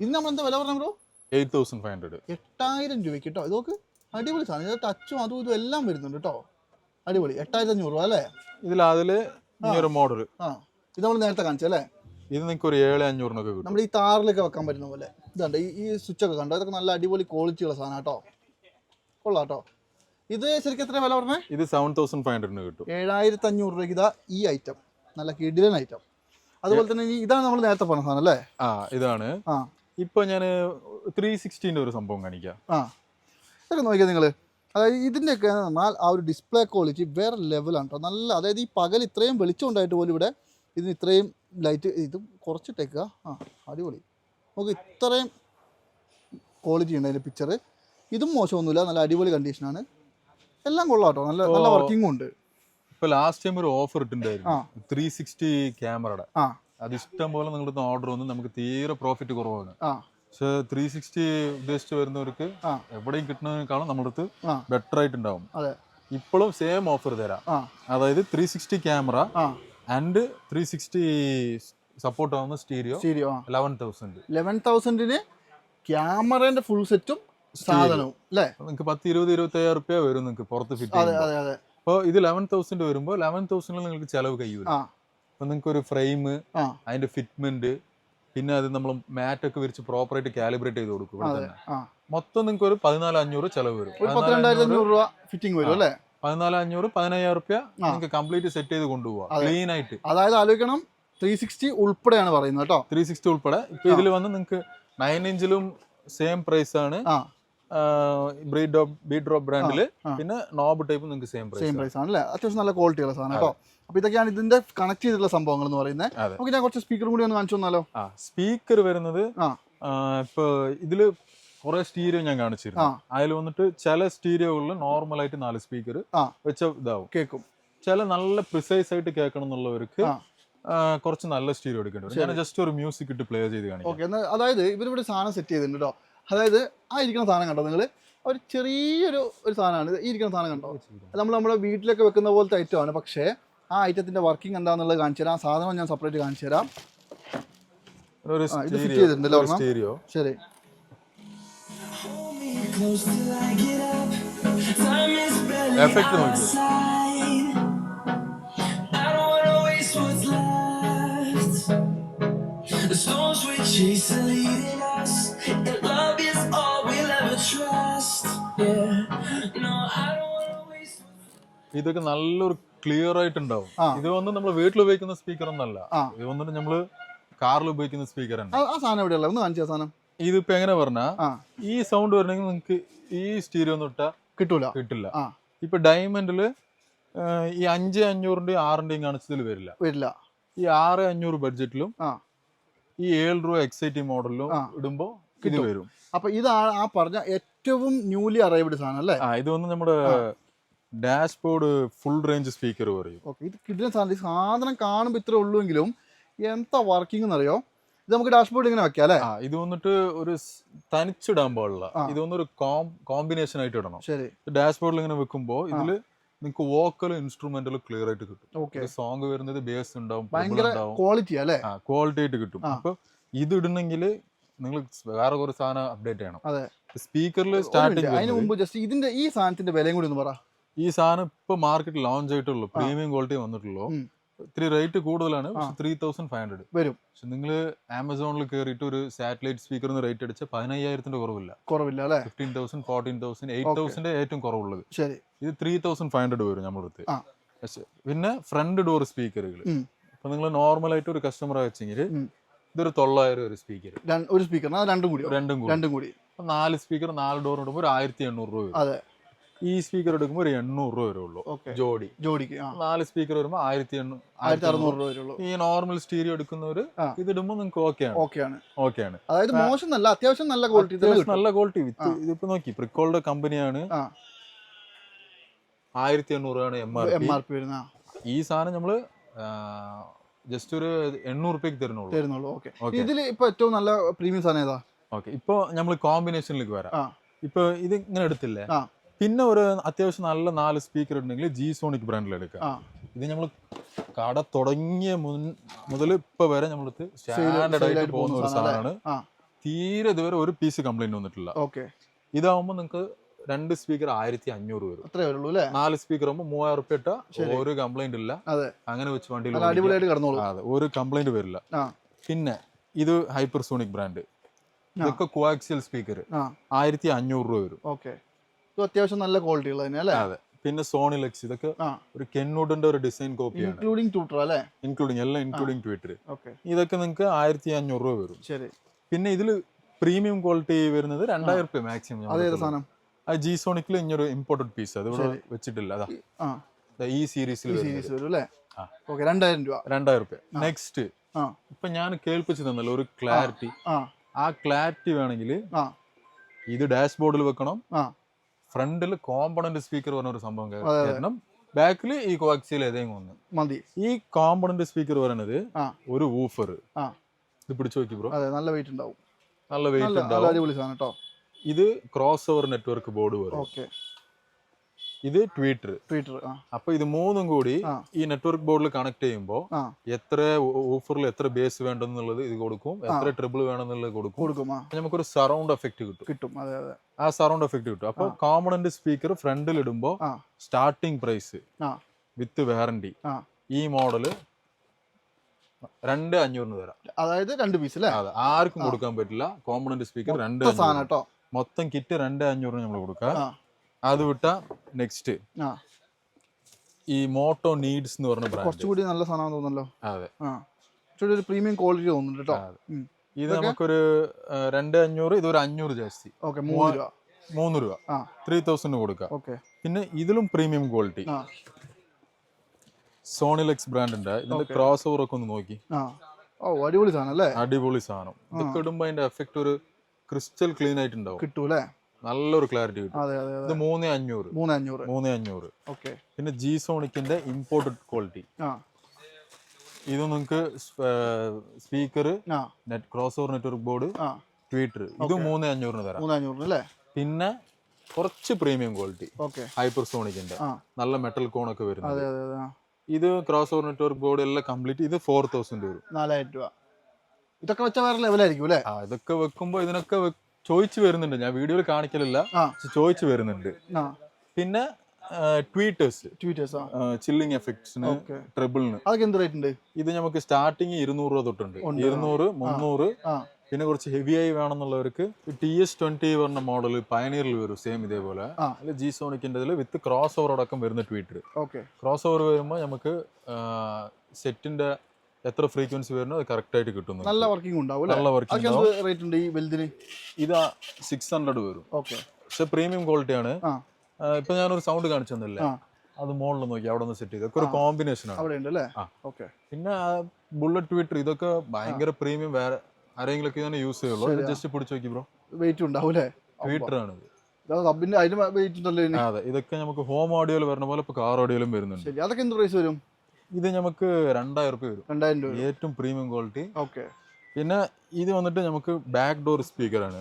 S2: ഇത് നമ്മൾ എന്താ വില പറഞ്ഞു bro?
S1: Eight thousand five hundred.
S2: എട്ടായിരം രൂപയ്ക്ക് കേട്ടോ ഇതൊക്കെ അടിപൊളി സാധനം. ഇത് ടച്ചും അതും ഇതും എല്ലാം വരുന്നുണ്ട് കേട്ടോ അടിപൊളി. എട്ടായിരത്തി അഞ്ഞൂറ് രൂപ അല്ലേ?
S1: ഇതിൽ അതിൽ ഒരു മോഡൽ
S2: ആ. ഇത് നമ്മൾ നേരത്തെ കാണിച്ചല്ലേ
S1: ഇത് നിങ്ങൾക്ക് ഒരു ഏഴ് അഞ്ഞൂറിനൊക്കെ കിട്ടും.
S2: നമ്മൾ ഈ താറിലൊക്കെ വെക്കാൻ പറ്റുന്ന പോലെ. ഇതുണ്ട്. ഈ സ്വിച്ച് ഒക്കെ കണ്ടോ? ഇതൊക്കെ നല്ല അടിപൊളി ക്വാളിറ്റി ഉള്ള സാധനം കേട്ടോ കൊള്ളാം കേട്ടോ ഇത് ശരിക്കും എത്ര വില പറഞ്ഞേ?
S1: ഇത് സെവൻ തൗസൻഡ് ഫൈവ് ഹൺഡ്രഡിന് കിട്ടും.
S2: ഏഴായിരത്തി അഞ്ഞൂറ് രൂപയ്ക്ക് ഇതാ ഈ ഐറ്റം നല്ല കിടിലൻ ഐറ്റം അതുപോലെ തന്നെ ഇതാണ് നമ്മൾ നേരത്തെ പറഞ്ഞ സാധനം അല്ലേ?
S1: ആ ഇതാണ്.
S2: ആ.
S1: ഇപ്പൊ ഞാൻ ത്രീ സിക്സ്റ്റീന്റെ ഒരു സംഭവം കാണിക്കാം.
S2: ആ. ഇതൊക്കെ നോക്കിയാൽ നിങ്ങൾ അതായത് ഇതിന്റെയൊക്കെ പറഞ്ഞാൽ ആ ഒരു ഡിസ്പ്ലേ ക്വാളിറ്റി വേറെ ലെവലാണ് കേട്ടോ നല്ല അതായത് ഈ പകൽ ഇത്രയും വെളിച്ചം ഉണ്ടായിട്ട് പോലും ഇവിടെ ഇതിന് ഇത്രയും ലൈറ്റ് ഇത് കുറച്ചിട്ടേക്കുക. ആ അടിപൊളി. നമുക്ക് ഇത്രയും ക്വാളിറ്റി ഉണ്ട് അതിന്റെ പിക്ചർ ഇതും മോശമൊന്നുമില്ല. നല്ല അടിപൊളി കണ്ടീഷനാണ് എല്ലാം കൊള്ളാം കേട്ടോ നല്ല നല്ല. വർക്കിംഗും ഉണ്ട്.
S1: ഇപ്പൊ ലാസ്റ്റ് ടൈം ഒരു ഓഫർ. ഇട്ടുണ്ടായിരുന്നു ത്രീ സിക്സ്റ്റി ക്യാമറയുടെ അത് ഇഷ്ടം പോലെ നിങ്ങളുടെ ഓർഡർ വന്ന് നമുക്ക് തീരെ പ്രോഫിറ്റ് കുറവാണ്. പക്ഷെ ത്രീ സിക്സ്റ്റി ഉദ്ദേശിച്ച് വരുന്നവർക്ക്. എവിടെയും കിട്ടുന്നതിനേക്കാളും നമ്മുടെ അടുത്ത്. ബെറ്റർ ആയിട്ടുണ്ടാവും. ഇപ്പോഴും സെയിം ഓഫർ തരാം. അതായത് three sixty camera and three sixty support ആവുന്ന stereo
S2: stereo
S1: eleven thousand
S2: eleven തൗസൻഡിന് ക്യാമറേന്റെ ഫുൾ സെറ്റും സാധനവും അല്ലേ?
S1: നിങ്ങൾക്ക് പത്ത് ഇരുപത് ഇരുപത്തി അയ്യായിരം റുപ്യ വരും നിങ്ങൾക്ക് പുറത്ത് ഫിറ്റ്
S2: അതെ അതെ അതെ.
S1: അപ്പോൾ ഇത് ലെവൻ തൗസൻഡ് വരുമ്പോൾ ലെവൻ തൗസൻഡിൽ നിങ്ങൾക്ക് ചിലവ് കഴിയൂല
S2: ആ.
S1: അപ്പോൾ നിങ്ങൾക്ക് ഒരു ഫ്രെയിം അതിന്റെ ഫിറ്റ്മെന്റ് പിന്നെ അത് നമ്മൾ മാറ്റ് ഒക്കെ വിരിച്ച് പ്രോപ്പറായിട്ട് കാലിബ്രേറ്റ് ചെയ്ത് കൊടുക്കും ഇവിടെ തന്നെ. മൊത്തം നിങ്ങൾക്ക് ഒരു പതിനാല് അഞ്ഞൂറ് ചിലവ് വരും.
S2: രൂപ ഫിറ്റിംഗ് വരും അല്ലേ?
S1: പതിനാല് അഞ്ഞൂറ് പതിനയ്യായിരം റുപ്യ നിങ്ങൾക്ക് കംപ്ലീറ്റ് സെറ്റ് ചെയ്ത് കൊണ്ടുപോകാം. ക്ലീൻ ആയിട്ട്.
S2: അതായത് ആലോചിക്കണം ത്രീ സിക്സ്റ്റി ഉൾപ്പെടെയാണ് പറയുന്നത് കേട്ടോ.
S1: ത്രീ സിക്സ്റ്റി ഉൾപ്പെടെ. ഇപ്പൊ ഇതിൽ വന്ന് നിങ്ങൾക്ക് നയൻ ഇഞ്ചിലും സെയിം പ്രൈസ് ആണ്.
S2: ആ
S1: ബീ ഡ്രോപ്പ്
S2: ബ്രാൻഡിൽ
S1: പിന്നെ നോബ് ടൈപ്പ് നിങ്ങൾക്ക് സെയിം പ്രൈസ്
S2: സെയിം
S1: പ്രൈസ്
S2: ആണ് അല്ലേ അത്യാവശ്യം നല്ല ക്വാളിറ്റിയുള്ള സാധനം കേട്ടോ. അപ്പൊ ഇതൊക്കെയാണ് ഇതിന്റെ കണക്ട് ചെയ്തിട്ടുള്ള സംഭവങ്ങൾ എന്ന് പറയുന്നത്. നമുക്ക് ഞാൻ കുറച്ച് സ്പീക്കർ കൂടി ഒന്ന് കാണിച്ചു തന്നാലോ?
S1: സ്പീക്കർ വരുന്നത് ഇപ്പൊ ഇതിൽ കുറെ സ്റ്റീരിയോ ഞാൻ കാണിച്ചിരുന്നു. അതിൽ വന്നിട്ട് ചില സ്റ്റീരിയോകളിൽ നോർമൽ ആയിട്ട് നാല് സ്പീക്കർ വെച്ച ഇതാവും.
S2: കേൾക്കും
S1: ചില നല്ല പ്രിസൈസ് ആയിട്ട് കേൾക്കണം എന്നുള്ളവർക്ക് കുറച്ച് നല്ല സ്റ്റീരിയോ എടുക്കേണ്ടി വരും. ഞാൻ ജസ്റ്റ് ഒരു മ്യൂസിക് ഇട്ട് പ്ലേ ചെയ്ത് കാണിക്കും.
S2: അതായത് ഇവരിവിടെ സാധനം സെറ്റ് ചെയ്തിട്ടുണ്ട് കേട്ടോ. അതായത് ആ ഇരിക്കുന്ന സാധനം കണ്ടോ നിങ്ങൾ ഒരു ചെറിയൊരു ഒരു സാധനമാണ്. ഈ ഇരിക്കുന്ന സാധനം കണ്ടോ? നമ്മൾ നമ്മുടെ വീട്ടിലൊക്കെ വെക്കുന്ന പോലത്തെ ഐറ്റമാണ് പക്ഷേ ആ ഐറ്റത്തിന്റെ വർക്കിംഗ് എന്താണെന്നുള്ളത് കാണിച്ചു തരാം. ആ സാധനം ഞാൻ സെപ്പറേറ്റ് കാണിച്ചു തരാം.
S1: ഒരു
S2: ഇത് fit ചെയ്തിട്ടുണ്ടല്ലോ
S1: സ്റ്റീരിയോ.
S2: ശരി.
S1: നോക്കി.
S3: The storms we chase are leading us,
S1: ഇതൊക്കെ നല്ലൊരു ക്ലിയർ ആയിട്ടുണ്ടാവും. ഇത് വന്ന് നമ്മൾ വീട്ടിൽ ഉപയോഗിക്കുന്ന സ്പീക്കർ ഒന്നല്ല. ഇത് വന്നിട്ട് നമ്മൾ കാറിൽ ഉപയോഗിക്കുന്ന സ്പീക്കർ
S2: ആ സാധനം എവിടെയുള്ള ഒന്ന് കാണിച്ചു സാധനം.
S1: ഇതിപ്പോ എങ്ങനെ പറഞ്ഞാ? ഈ സൗണ്ട് വരണമെങ്കിൽ നിങ്ങൾക്ക് ഈ സ്റ്റീരിയോ ഒന്നും ഇട്ടാ
S2: കിട്ടൂല.
S1: കിട്ടില്ല. ഇപ്പൊ ഡയമണ്ടിൽ ഈ അഞ്ച് അഞ്ഞൂറിന്റെയും ആറിന്റെയും കാണിച്ചതിൽ വരില്ല.
S2: വരില്ല.
S1: ഈ ആറ് അഞ്ഞൂറ് ബഡ്ജറ്റിലും ഈ ഏഴ് രൂപ എക്സൈറ്റി മോഡലിലും. ഇടുമ്പോ ഇത്
S2: കിട്ടും.
S1: വരും.
S2: അപ്പൊ ഇതാണ് ആ പറഞ്ഞ ഏറ്റവും ന്യൂലി അറൈവ്ഡ് സാധനം അല്ലേ?
S1: ഇത് വന്ന് നമ്മുടെ ഡാഷ്ബോർഡ് ഫുൾ റേഞ്ച് സ്പീക്കർ പറയും.
S2: ഓക്കെ ഇത് കിട്ടുന്ന സാധനം സാധനം കാണുമ്പോൾ ഇത്രേ ഉള്ളൂവെങ്കിലും എന്താ വർക്കിംഗ് എന്നറിയോ? ഇത് നമുക്ക് ഡാഷ്ബോർഡ് ഇങ്ങനെ വെക്കാം അല്ലേ?
S1: ഇത് വന്നിട്ട് ഒരു തനിച്ചിടാൻ പാടില്ല. ഇത് വന്നൊരു കോമ്പിനേഷൻ ആയിട്ട് ഇടണം.
S2: ശരി.
S1: ഡാഷ്ബോർഡിൽ ഇങ്ങനെ വെക്കുമ്പോൾ ഇതിൽ നിങ്ങൾക്ക് വോക്കലും ഇൻസ്ട്രുമെന്റലും ക്ലിയർ ആയിട്ട് കിട്ടും. സോങ് വരുന്നത് ബേസ് ഉണ്ടാവും
S2: ക്വാളിറ്റി അല്ലേ?
S1: ക്വാളിറ്റി ആയിട്ട് കിട്ടും. അപ്പൊ ഇത് ഇടണമെങ്കിൽ നിങ്ങൾ വേറെ കുറച്ച് സാധനം അപ്ഡേറ്റ് ചെയ്യണം.
S2: അതെ.
S1: സ്പീക്കറിൽ സ്റ്റാർട്ടിങ്
S2: അതിന് മുമ്പ് ജസ്റ്റ് ഇതിന്റെ ഈ സാധനത്തിന്റെ വിലയും കൂടി ഒന്ന് പറ.
S1: ഈ സാധനം ഇപ്പൊ മാർക്കറ്റ് ലോഞ്ച് ആയിട്ടുള്ളൂ. പ്രീമിയം ക്വാളിറ്റി വന്നിട്ടുള്ളൂ. ഇത്തിരി റേറ്റ് കൂടുതലാണ്. ത്രീ തൗസൻഡ് ഫൈവ് ഹൺഡ്രഡ്
S2: വരും.
S1: പക്ഷെ നിങ്ങൾ ആമസോണിൽ കയറിയിട്ട് ഒരു സാറ്റലൈറ്റ് സ്പീക്കറിന് റേറ്റ് അടിച്ച പതിനയ്യായിരത്തിന്റെ കുറവില്ല.
S2: കുറവില്ല അല്ലേ?
S1: Fifteen thousand fourteen thousand eight thousand ഏറ്റവും കുറവുള്ളത്.
S2: ശരി.
S1: ഇത് ത്രീ തൗസൻഡ് ഫൈവ് ഹൺഡ്രഡ് വരും നമ്മുടെ അടുത്ത്. പിന്നെ ഫ്രണ്ട് ഡോർ സ്പീക്കറുകൾ. അപ്പൊ നിങ്ങൾ നോർമൽ ആയിട്ട് ഒരു കസ്റ്റമർ വെച്ചെങ്കിൽ ഇതൊരു തൊള്ളായിരം ഒരു സ്പീക്കർ
S2: ഒരു സ്പീക്കർ രണ്ടും കൂടി.
S1: രണ്ടും കൂടി.
S2: രണ്ടും കൂടി.
S1: നാല് സ്പീക്കർ നാല് ഡോർ ഇടുമ്പോൾ ഒരു ആയിരത്തി എണ്ണൂറ് രൂപ
S2: അതെ.
S1: ഈ സ്പീക്കർ എടുക്കുമ്പോൾ ഒരു എണ്ണൂറ് രൂപ വരുള്ളൂ.
S2: ഓക്കെ.
S1: ജോഡി.
S2: ജോഡിക്ക്
S1: നാല് സ്പീക്കർ വരുമ്പോൾ ആയിരത്തി എണ്ണൂറ്
S2: ആയിരത്തി അറുന്നൂറ് രൂപ വരുള്ളൂ.
S1: ഈ നോർമൽ സ്റ്റീരിയോ എടുക്കുന്നവര്
S2: ഇത്
S1: ഇതിടുമ്പോൾ നിങ്ങൾക്ക് ഓക്കെയാണ്.
S2: ഓക്കെയാണ്
S1: ആണ്.
S2: അതായത് മോശം നല്ല അത്യാവശ്യം നല്ല ക്വാളിറ്റി
S1: നല്ല ക്വാളിറ്റി വിത്ത് ഇതിപ്പോ നോക്കി പ്രിക്കോളുടെ കമ്പനിയാണ് ആയിരത്തി എണ്ണൂറാണ് M R
S2: M R P വരുന്ന
S1: ഈ സാധനം നമ്മൾ ജസ്റ്റ് ഒരു എണ്ണൂറ് രൂപയ്ക്ക് തരുന്നുള്ളൂ.
S2: തരുന്നുള്ളൂ ഓക്കെ. ഇതിൽ ഇപ്പൊ ഏറ്റവും നല്ല പ്രീമിയം സാധനം ഏതാ?
S1: ഓക്കെ ഇപ്പൊ നമ്മൾ കോമ്പിനേഷനിലേക്ക് വരാം. ഇപ്പൊ ഇത് ഇങ്ങനെ എടുത്തില്ലേ പിന്നെ ഒരു അത്യാവശ്യം നല്ല നാല് സ്പീക്കർ ഉണ്ടെങ്കിൽ ജി സോണിക് ബ്രാൻഡിൽ
S2: എടുക്കുക
S1: ഇത് നമ്മൾ കട തുടങ്ങിയ മുൻ മുതൽ ഇപ്പൊ വരെ നമ്മളടുത്ത്
S2: Sale-
S1: സ്റ്റാൻഡേർഡ് ആയിട്ട്
S2: ആയിട്ട്
S1: പോകുന്ന ഒരു സാധനമാണ്. തീരെ ഇതുവരെ ഒരു പീസ് കംപ്ലൈന്റ് വന്നിട്ടില്ല.
S2: ഓക്കെ.
S1: ഇതാവുമ്പോൾ നിങ്ങൾക്ക് രണ്ട് സ്പീക്കർ ആയിരത്തി അഞ്ഞൂറ് വരും.
S2: അത്രേ ഉള്ളൂ അല്ലേ?
S1: നാല് സ്പീക്കർ ആകുമ്പോൾ മൂവായിരം റുപ്യ ഇട്ട ഒരു കംപ്ലൈന്റ് ഇല്ല. അങ്ങനെ വെച്ച് വണ്ടിയിൽ
S2: അടിപൊളിയായിട്ട് കിടന്നോളൂ.
S1: അതെ. ഒരു കംപ്ലൈന്റ് വരില്ല. പിന്നെ ഇത് ഹൈപ്പർസോണിക് ബ്രാൻഡ് ഇതൊക്കെ കോക്സിയൽ സ്പീക്കർ ആയിരത്തി അഞ്ഞൂറ് രൂപ വരും.
S2: ഓക്കെ. അത്യാവശ്യം നല്ല ക്വാളിറ്റി ഉള്ളത് തന്നെ അല്ലേ?
S1: അതെ. പിന്നെ സോണി ലക്സ് ഇതൊക്കെ ഒരു കെൻവുഡിന്റെ ഒരു ഡിസൈൻ കോപ്പിയാണ്
S2: ഇൻക്ലൂഡിംഗ് ട്യൂട്ടർ അല്ലേ?
S1: ഇൻക്ലൂഡിംഗ് എല്ലാം ഇൻക്ലൂഡിംഗ് ട്വിറ്റർ ഇതൊക്കെ നിങ്ങൾക്ക് ആയിരത്തി അഞ്ഞൂറ് രൂപ വരും.
S2: ശരി.
S1: പിന്നെ ഇതിൽ പ്രീമിയം ക്വാളിറ്റി വരുന്നത് രണ്ടായിരം റുപ്യ മാക്സിമം
S2: സാധനം?
S1: ആ ജി സോണിക്കിൽ ഇങ്ങനൊരു ഇമ്പോർട്ടഡ് പീസ് അത് ഇവിടെ. വെച്ചിട്ടില്ല. അതാ. ഈ സീരീസിൽ
S2: സീരീസ് വരും അല്ലേ. ഓക്കെ രണ്ടായിരം രൂപ.
S1: രണ്ടായിരം റുപ്യ നെക്സ്റ്റ് ഇപ്പൊ ഞാൻ കേൾപ്പിച്ചു തന്നല്ലോ ഒരു ക്ലാരിറ്റി
S2: ആ.
S1: ക്ലാരിറ്റി വേണമെങ്കിൽ ഇത് ഡാഷ്ബോർഡിൽ വെക്കണം.
S2: ആ.
S1: ഫ്രണ്ടിൽ കോമ്പണന്റ് സ്പീക്കർ പറഞ്ഞ ഒരു സംഭവം. കാരണം ബാക്കിൽ ഈ കോക്സിയിൽ ഏതെങ്കിലും ഒന്ന്
S2: മതി.
S1: ഈ കോമ്പണന്റ് സ്പീക്കർ പറയുന്നത് ഒരു വൂഫർ ഇത് പിടിച്ചു നോക്കി ബ്രോ
S2: അതെ നല്ല വെയിറ്റ് ഉണ്ടാവും.
S1: നല്ല വെയിറ്റ് ഉണ്ടാവും.
S2: അടിപൊളി സാധനം കേട്ടോ
S1: ഇത് ക്രോസ് ഓവർ നെറ്റ്വർക്ക് ബോർഡ് വരും
S2: ഓക്കെ.
S1: ഇത് ട്വീറ്റർ.
S2: ട്വിറ്റർ
S1: അപ്പൊ ഇത് മൂന്നും കൂടി ഈ നെറ്റ്വർക്ക് ബോർഡിൽ കണക്ട് ചെയ്യുമ്പോൾ എത്ര ഓഫറിൽ എത്ര ബേസ് വേണ്ടെന്നുള്ളത് ഇത് കൊടുക്കും. എത്ര ട്രിബിൾ വേണമെന്നുള്ളത് കൊടുക്കും. നമുക്കൊരു സറൗണ്ട് എഫക്ട് കിട്ടും.
S2: കിട്ടും അതെ അതെ.
S1: ആ സറൗണ്ട് എഫക്ട് കിട്ടും. അപ്പോൾ കോമണന്റ് സ്പീക്കർ ഫ്രണ്ടിൽ ഇടുമ്പോൾ സ്റ്റാർട്ടിംഗ് പ്രൈസ് വിത്ത് വാറണ്ടി ഈ മോഡൽ രണ്ട് അഞ്ഞൂറിന് തരാം.
S2: അതായത് രണ്ട് പീസ് അല്ലേ
S1: അതെ ആർക്കും കൊടുക്കാൻ പറ്റില്ല. കോമണന്റ് സ്പീക്കർ രണ്ട്
S2: ഇപ്പൊ സാധനം കേട്ടോ
S1: മൊത്തം കിറ്റ് രണ്ട് അഞ്ഞൂറിന് നമ്മൾ
S2: കൊടുക്കാം.
S1: അത് വിട്ട നെക്സ്റ്റ് ഈ മോട്ടോ നീഡ്സ് എന്ന് പറഞ്ഞ ബ്രാൻഡ്
S2: കുറച്ചുകൂടി നല്ല സാധനം തോന്നുന്നല്ലോ.
S1: അതെ.
S2: കുറച്ചുകൂടി ഒരു പ്രീമിയം ക്വാളിറ്റി തോന്നുന്നുണ്ട് കേട്ടോ.
S1: ഇത് നമുക്കൊരു രണ്ട് അഞ്ഞൂറ് ഇതൊരു അഞ്ഞൂറ് ജാസ്തി
S2: ഓക്കെ മൂന്ന് രൂപ.
S1: മൂന്ന് രൂപ.
S2: ആ.
S1: ത്രീ തൗസൻഡ് കൊടുക്കുക
S2: ഓക്കെ.
S1: പിന്നെ ഇതിലും പ്രീമിയം ക്വാളിറ്റി സോണിലെക്സ് ബ്രാൻഡിന്റെ ഇതിന്റെ ക്രോസ് ഓവർ ഒക്കെ ഒന്ന് നോക്കി.
S2: ആ. ഓ അടിപൊളി സാധനം അല്ലേ?
S1: അടിപൊളി സാധനം. ഇതൊക്കെ ഇടുമ്പോ അതിന്റെ എഫക്ട് ഒരു ക്രിസ്റ്റൽ ക്ലീൻ ആയിട്ടുണ്ടാവും.
S2: കിട്ടൂലേ?
S1: നല്ലൊരു ക്ലാരിറ്റി കിട്ടും.
S2: അതെ അതെ അതെ.
S1: ഇത് മൂന്ന് അഞ്ഞൂറ്.
S2: മൂന്ന് അഞ്ഞൂറ്.
S1: മൂന്ന് അഞ്ഞൂറ്.
S2: ഓക്കെ.
S1: പിന്നെ ജി സോണിക്കിന്റെ ഇമ്പോർട്ടഡ് ക്വാളിറ്റി
S2: ആ.
S1: ഇത് നിങ്ങൾക്ക് speaker net crossover network board tweeter ഇത് മൂന്ന് അഞ്ഞൂറിന് തരാം.
S2: മൂന്ന് അഞ്ഞൂറിന് അല്ലേ?
S1: പിന്നെ കുറച്ച് പ്രീമിയം ക്വാളിറ്റി
S2: ഓക്കെ.
S1: ഹൈപ്പർ സോണിക്കിന്റെ നല്ല മെറ്റൽ കോണൊക്കെ വരുന്നത്.
S2: വരും
S1: ഇത് ക്രോസ് ഓവർ നെറ്റ്വർക്ക് ബോർഡ് എല്ലാം കംപ്ലീറ്റ് ഇത് ഫോർ തൗസൻഡ് വരും
S2: നാലായിരം രൂപ. ഇതൊക്കെ വെച്ച വേറെ ലെവലായിരിക്കും അല്ലേ?
S1: ഇതൊക്കെ വെക്കുമ്പോൾ ഇതിനൊക്കെ ചോദിച്ചു വരുന്നുണ്ട്. ഞാൻ വീഡിയോയിൽ കാണിക്കലില്ല. ചോദിച്ചു വരുന്നുണ്ട്. പിന്നെ ട്വീറ്റേഴ്സ്
S2: ട്വീറ്റേഴ്സ് ആ.
S1: ചില്ലിങ് എഫക്ട്സിന് ട്രിബിളിന്
S2: അതൊക്കെ എന്ത് റേറ്റ് ഉണ്ട്?
S1: ഇത് നമുക്ക് സ്റ്റാർട്ടിങ് ഇരുന്നൂറ് രൂപ തൊട്ടുണ്ട്. ഇരുന്നൂറ് മുന്നൂറ്. പിന്നെ കുറച്ച് ഹെവി ആയി വേണമെന്നുള്ളവർക്ക് ടി എസ് ട്വന്റി പറഞ്ഞ മോഡൽ പയനീറിൽ വരും സെയിം ഇതേപോലെ. അല്ല ജി സോണിക്കിന്റെ വിത്ത് ക്രോസ് ഓവർ അടക്കം വരുന്ന ട്വീറ്റർ ക്രോസ് ഓവർ വരുമ്പോൾ നമുക്ക് സെറ്റിന്റെ എത്ര ഫ്രീക്വൻസി വരുന്നോ അത് കറക്റ്റ് ആയിട്ട് കിട്ടുന്നു
S2: നല്ല വർക്കിംഗ് ഉണ്ടാവും
S1: നല്ല വർക്കിംഗ്
S2: റേറ്റ് ഉണ്ട് ഈ വലുതിന്?
S1: ഇത് സിക്സ് ഹൺഡ്രഡ് വരും.
S2: ഓക്കെ.
S1: പക്ഷെ പ്രീമിയം ക്വാളിറ്റി
S2: ആണ്.
S1: ഇപ്പൊ ഞാനൊരു സൗണ്ട് കാണിച്ചു തന്നില്ലേ അത് മുകളിൽ നോക്കി അവിടെ നിന്ന് സെറ്റ് ചെയ്ത്. ഒരു കോമ്പിനേഷൻ ആണ്. പിന്നെ ബുള്ളറ്റ് ട്വിറ്റർ ഇതൊക്കെ ഭയങ്കര പ്രീമിയം വേറെ ആരെങ്കിലും തന്നെ യൂസ് ചെയ്യുള്ളൂ. ജസ്റ്റ് പിടിച്ചു നോക്കി ബ്രോ
S2: വെയിറ്റ് ഉണ്ടാവും അല്ലേ?
S1: ട്വിറ്റർ ആണ് അതെ. ഇതൊക്കെ നമുക്ക് ഹോം ഓഡിയോയിൽ വരുന്ന പോലെ ഇപ്പൊ കാർ ഓഡിയോയിലും വരുന്നുണ്ട്.
S2: അതൊക്കെ എന്ത് പ്രൈസ് വരും?
S1: ഇത് നമുക്ക് രണ്ടായിരം റുപ്യ വരും.
S2: രണ്ടായിരം രൂപ
S1: ഏറ്റവും പ്രീമിയം ക്വാളിറ്റി
S2: ഓക്കെ.
S1: പിന്നെ ഇത് വന്നിട്ട് നമുക്ക് ബാക്ക് ഡോർ സ്പീക്കറാണ്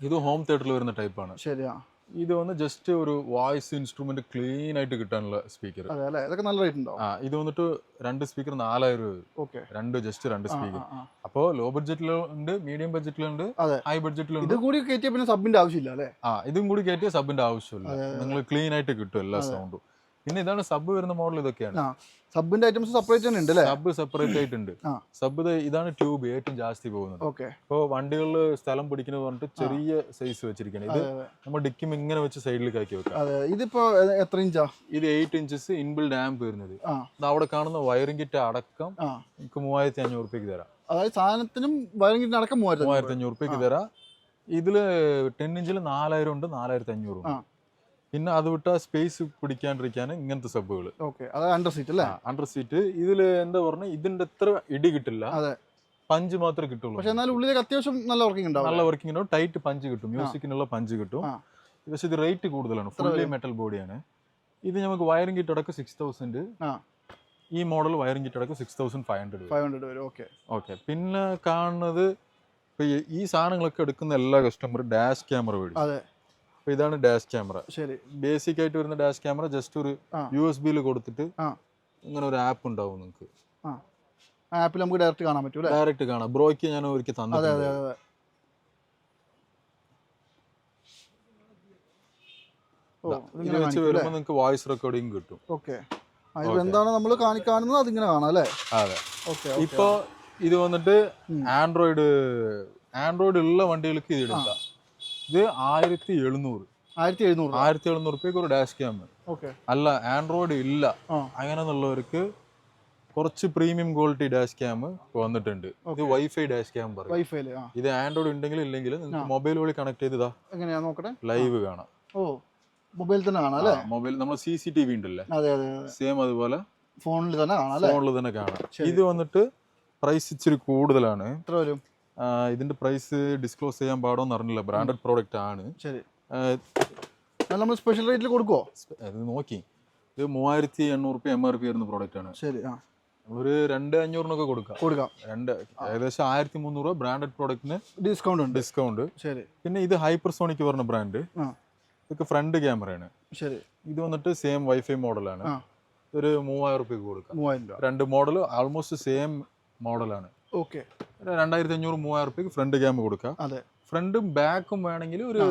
S1: ഇത് ഹോം തിയേറ്ററിൽ വരുന്ന ടൈപ്പാണ്
S2: ശരിയാ
S1: ഇത് വന്ന് ജസ്റ്റ് ഒരു വോയിസ് ഇൻസ്ട്രുമെന്റ് ക്ലീൻ ആയിട്ട് കിട്ടാനുള്ള സ്പീക്കർ
S2: ഇതൊക്കെ നല്ല റേറ്റ് ഉണ്ടോ?
S1: ആ ഇത് വന്നിട്ട് രണ്ട് സ്പീക്കർ നാലായിരം രൂപ
S2: ഓക്കെ.
S1: രണ്ട് ജസ്റ്റ് രണ്ട് സ്പീക്കർ അപ്പോ ലോ ബഡ്ജറ്റിലുണ്ട് മീഡിയം ബഡ്ജറ്റിലുണ്ട് ഹൈ ബഡ്ജറ്റിലുണ്ട്
S2: ഇത് കൂടി കയറ്റിയ പിന്നെ സബിന്റെ ആവശ്യമില്ല അല്ലേ?
S1: ആ ഇതും കൂടി കയറ്റിയ സബിന്റെ ആവശ്യമില്ല. നിങ്ങൾ ക്ലീൻ ആയിട്ട് കിട്ടും എല്ലാ സൗണ്ടും പിന്നെ ഇതാണ് സബ് വരുന്ന മോഡൽ ഇതൊക്കെയാണ്.
S2: സബിന്റെ ഐറ്റംസ് സെപ്പറേറ്റ് തന്നെ ഉണ്ട് അല്ലേ
S1: സബ് സെപ്പറേറ്റ് ആയിട്ടുണ്ട്.
S2: ഉണ്ട്
S1: സബ് ഇതാണ് ട്യൂബ് ഏറ്റവും ജാസ്തി പോകുന്നത്.
S2: ഓക്കെ.
S1: ഇപ്പോൾ വണ്ടികളിൽ സ്ഥലം പിടിക്കുന്നത് പറഞ്ഞിട്ട് ചെറിയ സൈസ് വെച്ചിരിക്കണം ഇത് നമ്മൾ ഡിക്കും ഇങ്ങനെ വെച്ച് സൈഡിൽ കാക്കി വെക്കാം.
S2: അതെ ഇതിപ്പോ എത്ര ഇഞ്ചാ
S1: ഇത് എയ്റ്റ് ഇഞ്ചസ് ഇൻബിൽഡ് ആംപ് വരുന്നത്. ഇത് അവിടെ കാണുന്ന വയറിംഗ് കിറ്റ് അടക്കം എനിക്ക് മൂവായിരത്തി അഞ്ഞൂറ് റുപ്യക്ക് തരാം.
S2: അതായത് സാധനത്തിനും വയറിംഗ് കിറ്റ് അടക്കം മൂവായിരത്തി
S1: മൂവായിരത്തി അഞ്ഞൂറ് റുപ്യക്ക് തരാം. ഇതിൽ ടെൻ ഇഞ്ചിൽ നാലായിരം ഉണ്ട് നാലായിരത്തി അഞ്ഞൂറ്. ഉണ്ട് പിന്നെ അത് വിട്ട സ്പേസ് പിടിക്കാണ്ടിരിക്കാൻ ഇങ്ങനത്തെ സബുകൾ
S2: ഓക്കെ അതായത് അണ്ടർ സീറ്റ് അല്ലേ?
S1: അണ്ടർ സീറ്റ് ഇതിൽ എന്താ പറഞ്ഞ ഇതിന്റെ എത്ര ഇടി കിട്ടില്ല.
S2: അതെ.
S1: പഞ്ച് മാത്രമേ കിട്ടുള്ളൂ.
S2: പക്ഷെ എന്നാൽ ഉള്ളിലേക്ക് അത്യാവശ്യം നല്ല വർക്കിംഗ് ഉണ്ടാവും
S1: നല്ല വർക്കിംഗ് ഉണ്ടാവും. ടൈറ്റ് പഞ്ച് കിട്ടും. മ്യൂസിക്കിനുള്ള പഞ്ച് കിട്ടും. പക്ഷെ ഇത് റേറ്റ് കൂടുതലാണ്. ഫുള്ളി മെറ്റൽ ബോഡിയാണ് ഇത് നമുക്ക് വയറിംഗ് കിറ്റ് അടക്കം സിക്സ് തൗസൻഡ് ഈ മോഡൽ വയറിംഗ് കിറ്റ് അടക്കം six thousand five hundred
S2: five hundred വരും ഓക്കെ
S1: ഓക്കെ പിന്നെ കാണുന്നത് ഇപ്പൊ ഈ- സാധനങ്ങളൊക്കെ എടുക്കുന്ന എല്ലാ കസ്റ്റമറും ഡാഷ് ക്യാമറ മേടിക്കും.
S2: അതെ
S1: അപ്പൊ ഇതാണ് ഡാഷ് ക്യാമറ
S2: ശരി.
S1: ബേസിക് ആയിട്ട് വരുന്ന ഡാഷ് ക്യാമറ ജസ്റ്റ് ഒരു. യു എസ് ബിയിൽ കൊടുത്തിട്ട് ഇങ്ങനെ ഒരു ആപ്പ് ഉണ്ടാവും നിങ്ങൾക്ക്
S2: ആപ്പിൽ നമുക്ക് ഡയറക്റ്റ് കാണാൻ പറ്റും
S1: ഡയറക്റ്റ് കാണാം. ബ്രോയ്ക്ക് ഞാൻ ഒരിക്കൽ
S2: അതെ
S1: തന്നിട്ടുണ്ട്
S2: അതെ അതെ. ഓ
S1: ഇത്
S2: ഇതിങ്ങനെ
S1: വെച്ച് വരുമ്പോൾ നിങ്ങൾക്ക് വോയിസ് റെക്കോർഡിങ് കിട്ടും.
S2: ഓക്കെ. എന്താണ് നമ്മൾ കാണിക്കാണുന്നത് അതിങ്ങനെ കാണാം അല്ലേ?
S1: അതെ.
S2: ഓക്കെ
S1: ഇപ്പൊ ഇത് വന്നിട്ട് ആൻഡ്രോയിഡ് ആൻഡ്രോയിഡ് ഉള്ള വണ്ടികൾക്ക് ഇത് എടുക്കാം. ഇത് ആയിരത്തി എഴുന്നൂറ്.
S2: ആയിരത്തി എഴുന്നൂറ്
S1: ആയിരത്തി എഴുന്നൂറ് റുപ്യക്ക് ഒരു ഡാഷ് ക്യാം
S2: ഓക്കെ.
S1: അല്ല ആൻഡ്രോയിഡ് ഇല്ല.
S2: അങ്ങനെ
S1: എന്നുള്ളവർക്ക് കുറച്ച് പ്രീമിയം ക്വാളിറ്റി ഡാഷ് ക്യാം വന്നിട്ടുണ്ട്. ഇത് വൈഫൈ ഡാഷ് ക്യാം പറയും.
S2: വൈഫൈ
S1: ഇത് ആൻഡ്രോയിഡ് ഉണ്ടെങ്കിലും ഇല്ലെങ്കിൽ നിങ്ങൾക്ക് മൊബൈൽ വഴി കണക്ട് ചെയ്തതാ
S2: എങ്ങനെയാ നോക്കട്ടെ?
S1: ലൈവ് കാണാം.
S2: ഓ മൊബൈൽ തന്നെ കാണാം അല്ലേ?
S1: മൊബൈൽ നമ്മൾ സി സി ടി വി ഉണ്ടല്ലേ?
S2: അതെ അതെ
S1: സെയിം അതുപോലെ
S2: ഫോണിൽ തന്നെ കാണാം
S1: ഫോണിൽ തന്നെ കാണാം. ഇത് വന്നിട്ട് പ്രൈസ് ഇച്ചിരി കൂടുതലാണ്.
S2: എത്ര വരും?
S1: ഇതിന്റെ പ്രൈസ് ഡിസ്ക്ലോസ് ചെയ്യാൻ പാടോന്ന് അറിഞ്ഞില്ല. ബ്രാൻഡഡ് പ്രോഡക്റ്റ് ആണ്.
S2: ശരി. നമ്മൾ സ്പെഷ്യൽ റേറ്റിൽ കൊടുക്കുമോ
S1: അത് നോക്കി. ഇത് മൂവായിരത്തി എണ്ണൂറ് റുപ്യ എം ആർ പി വരുന്ന പ്രോഡക്റ്റ് ആണ്.
S2: ശരി ആ.
S1: നമ്മളൊരു രണ്ട് അഞ്ഞൂറിനൊക്കെ കൊടുക്കാം.
S2: കൊടുക്കാം.
S1: രണ്ട് ഏകദേശം ആയിരത്തി മുന്നൂറ് ബ്രാൻഡഡ് പ്രോഡക്റ്റിന്
S2: ഡിസ്കൗണ്ട് ഉണ്ട്.
S1: ഡിസ്കൗണ്ട്
S2: ശരി.
S1: പിന്നെ ഇത് ഹൈപ്പർസോണിക് പറഞ്ഞ ബ്രാൻഡ് ഇതൊക്കെ ഫ്രണ്ട് ക്യാമറയാണ്
S2: ശരി.
S1: ഇത് വന്നിട്ട് സെയിം വൈഫൈ മോഡലാണ് ഒരു മൂവായിരം റുപ്യക്ക് കൊടുക്കാം. രണ്ട് മോഡൽ ആൾമോസ്റ്റ് സെയിം മോഡലാണ്
S2: ഓക്കെ.
S1: രണ്ടായിരത്തി അഞ്ഞൂറ് മൂവായിരം റുപ്യക്ക് ഫ്രണ്ട് ക്യാമറ കൊടുക്കുക
S2: അതെ.
S1: ഫ്രണ്ടും ബാക്കും വേണമെങ്കിൽ ഒരു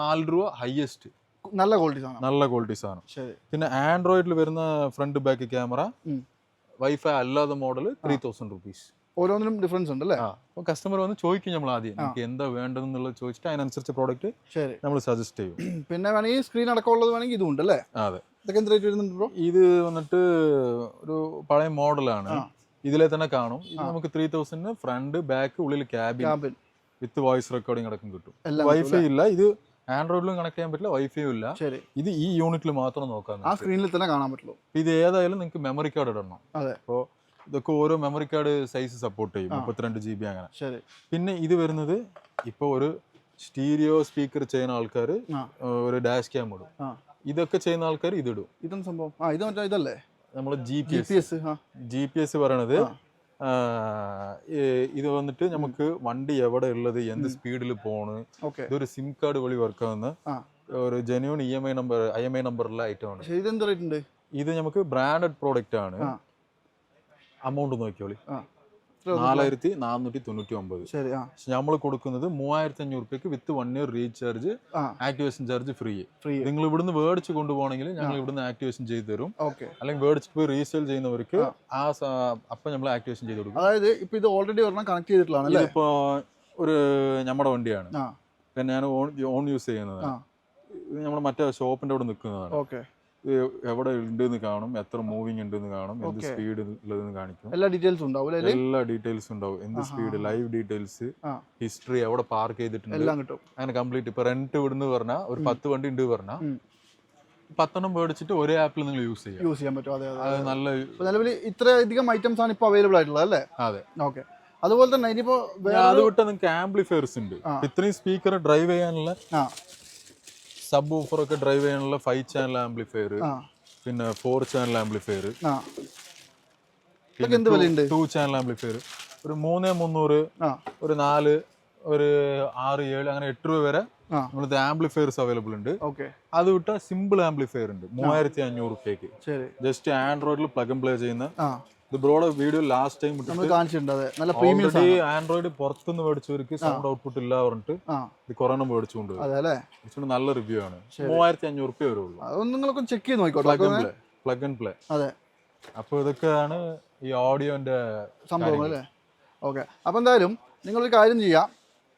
S1: നാല് രൂപ ഹയസ്റ്റ്
S2: നല്ല ക്വാളിറ്റി സാധനം.
S1: നല്ല ക്വാളിറ്റി സാധനം. പിന്നെ ആൻഡ്രോയിഡിൽ വരുന്ന ഫ്രണ്ട് ബാക്ക് ക്യാമറ. വൈഫൈ അല്ലാത്ത മോഡൽ ത്രീ തൗസൻഡ് റുപ്പീസ്
S2: ഓരോന്നിനും ഡിഫറൻസ് ഉണ്ട് അല്ലേ
S1: അപ്പോൾ കസ്റ്റമർ വന്ന് ചോദിക്കും നമ്മൾ ആദ്യം എനിക്ക് എന്താ വേണ്ടതെന്നുള്ളത് ചോദിച്ചിട്ട് അതിനനുസരിച്ച് പ്രോഡക്റ്റ് നമ്മൾ സജസ്റ്റ് ചെയ്യും.
S2: പിന്നെ വേണമെങ്കിൽ സ്ക്രീൻ അടക്കമുള്ളത് വേണമെങ്കിൽ ഇതും ഉണ്ട് അല്ലേ
S1: അതെ.
S2: ഇതൊക്കെ എന്ത് റേറ്റ് വരുന്നുണ്ട് ബ്രോ
S1: ഇത് വന്നിട്ട് ഒരു പഴയ മോഡലാണ്. ഇതിലെ തന്നെ കാണും. ഇത് നമുക്ക് ത്രീ തൗസൻഡിന് ഫ്രണ്ട് ബാക്ക് ഉള്ളിൽ ക്യാബിൻ വിത്ത് വോയിസ് റെക്കോർഡിംഗ് അടക്കം കിട്ടും. വൈഫൈ ഇല്ല. ഇത് ആൻഡ്രോയിഡിലും കണക്ട് ചെയ്യാൻ പറ്റില്ല വൈഫൈ ഇല്ല. ഇത് ഈ യൂണിറ്റിൽ മാത്രം നോക്കാൻ
S2: ആ സ്ക്രീനിൽ തന്നെ കാണാൻ പറ്റുള്ളൂ.
S1: ഇത് ഏതായാലും നിങ്ങൾക്ക് മെമ്മറി കാർഡ് ഇടണം. അപ്പോൾ ഇതൊക്കെ ഓരോ മെമ്മറി കാർഡ് സൈസ് സപ്പോർട്ട് ചെയ്യും മുപ്പത്തിരണ്ട് ജി ബി അങ്ങനെ. പിന്നെ ഇത് വരുന്നത് ഇപ്പോൾ ഒരു സ്റ്റീരിയോ സ്പീക്കർ ചെയ്യുന്ന ആൾക്കാർ ഒരു ഡാഷ് ക്യാം ഇടും. ഇതൊക്കെ ചെയ്യുന്ന ആൾക്കാർ ഇതിടും
S2: ഇതും സംഭവം? ആ ഇത് മറ്റേ ഇതല്ലേ?
S1: നമ്മൾ G P S G P S പറയണത് ഇത് വന്നിട്ട് നമുക്ക് വണ്ടി എവിടെ ഉള്ളത് എന്ത് സ്പീഡിൽ പോണ് ഇതൊരു സിം കാർഡ് വഴി വർക്ക് ആവുന്ന ഒരു genuine E M I number I M I നമ്പറുള്ള ഐറ്റമാണ്
S2: ഇതെന്ത് റേറ്റ് ഉണ്ട്?
S1: ഇത് നമുക്ക് ബ്രാൻഡഡ് പ്രോഡക്റ്റ് ആണ്. അമൗണ്ട് നോക്കിയോളി? നാലായിരത്തി നാനൂറ്റി തൊണ്ണൂറ്റി ഒമ്പത്
S2: ശരി
S1: നമ്മൾ കൊടുക്കുന്നത് മൂവായിരത്തി അഞ്ഞൂറ് രൂപയ്ക്ക് with one year recharge activation charge free.
S2: Free.
S1: നിങ്ങൾ ഇവിടുന്ന് മേടിച്ച് കൊണ്ടുപോകണമെങ്കിൽ ഞങ്ങൾ ഇവിടുന്ന് ആക്ടിവേഷൻ ചെയ്ത് തരും.
S2: ഓക്കെ.
S1: അല്ലെങ്കിൽ മേടിച്ചിട്ട് പോയി റീസെയിൽ ചെയ്യുന്നവർക്ക് ആ. അപ്പൊ നമ്മൾ ആക്ടിവേഷൻ ചെയ്ത് കൊടുക്കും.
S2: അതായത് ഇപ്പൊ ഇത് ഓൾറെഡി ഒരെണ്ണം കണക്ട് ചെയ്തിട്ടുള്ളതാണ് അല്ലേ
S1: ഇതിപ്പോ ഒരു നമ്മുടെ വണ്ടിയാണ്. പിന്നെ ഞാൻ ഓൺ യൂസ് ചെയ്യുന്നത് നമ്മുടെ മറ്റേ ഷോപ്പിന്റെ അവിടെ നിൽക്കുന്നതാണ്.
S2: ഓക്കെ.
S1: എവിടെ ഉണ്ടെന്ന് കാണും എത്ര മൂവിങ് ഉണ്ടെന്ന് കാണും എന്ത് സ്പീഡ് ഉള്ളതെന്ന് കാണിക്കും.
S2: എല്ലാ ഡീറ്റെയിൽസ് ഉണ്ടാവും
S1: എല്ലാ ഡീറ്റെയിൽസ് ഉണ്ടാവും. എന്ത് സ്പീഡ് ലൈവ് ഡീറ്റെയിൽസ് ഹിസ്റ്ററി എവിടെ പാർക്ക് ചെയ്തിട്ടുണ്ട്.
S2: എല്ലാം കിട്ടും.
S1: അങ്ങനെ കംപ്ലീറ്റ് ഇപ്പൊ റെന്റ് വിടുന്ന് പറഞ്ഞാൽ ഒരു പത്ത് വണ്ടി ഉണ്ട് പറഞ്ഞാൽ. പത്തെണ്ണം മേടിച്ചിട്ട് ഒരേ ആപ്പിൽ നിങ്ങൾ യൂസ് ചെയ്യാം.
S2: യൂസ് ചെയ്യാൻ പറ്റും. അതെ അതെ
S1: നല്ല
S2: നിലവിൽ ഇത്രയധികം ഐറ്റംസ് ആണ് ഇപ്പൊ അവൈലബിൾ ആയിട്ടുള്ളത് അല്ലേ?
S1: അതെ.
S2: ഓക്കെ. അതുപോലെ തന്നെ ഇനിയിപ്പോ
S1: അത് വിട്ട് നിങ്ങൾക്ക് ആംപ്ലിഫയർസ് ഉണ്ട്. ഇത്രയും സ്പീക്കർ ഡ്രൈവ് ചെയ്യാനുള്ള സബ് ഒക്കെ ഡ്രൈവ് ചെയ്യാനുള്ള ഫൈവ് ചാനൽ ആംപ്ലിഫയർ പിന്നെ four channel amplifier two channel amplifier ഒരു മൂന്ന് മുന്നൂറ് ഒരു നാല് ഒരു ആറ് ഏഴ് അങ്ങനെ എട്ട് രൂപ വരെ നമ്മളത് ആംപ്ലിഫയേഴ്സ് അവൈലബിൾ ഉണ്ട്.
S2: ഓക്കെ.
S1: അത് വിട്ട സിമ്പിൾ ആംപ്ലിഫയർ ഉണ്ട്. മൂവായിരത്തി അഞ്ഞൂറ് റുപ്യക്ക് ജസ്റ്റ് ആൻഡ്രോയിഡിൽ പ്ലഗ് ആൻഡ് പ്ലേ ചെയ്യുന്ന ഇത് ബ്രോയുടെ വീഡിയോ ലാസ്റ്റ് ടൈം
S2: നമ്മൾ കാണിച്ചിട്ടുണ്ട് അതെ. നല്ല പ്രീമിയം
S1: ആൻഡ്രോയിഡ് പുറത്തുനിന്ന് മേടിച്ചവർക്ക് സൗണ്ട് ഔട്ട്പുട്ട് ഇല്ല പറഞ്ഞിട്ട്
S2: കൊറോണ
S1: ഇത് കുറേ മേടിച്ചുകൊണ്ട്
S2: അതെ അല്ലേ?
S1: നല്ല റിവ്യൂ ആണ്. മൂവായിരത്തി അഞ്ഞൂറ് റുപ്യ വരുള്ളൂ.
S2: അതൊന്ന് നിങ്ങളൊക്കെ ചെക്ക് ചെയ്ത് നോക്കിക്കോട്ടെ.
S1: Plug and play plug and play
S2: അതെ.
S1: അപ്പോൾ ഇതൊക്കെയാണ് ഈ ഓഡിയോന്റെ
S2: സംഭവം അല്ലേ? ഓക്കെ അപ്പോൾ എന്തായാലും നിങ്ങളൊരു കാര്യം ചെയ്യാം.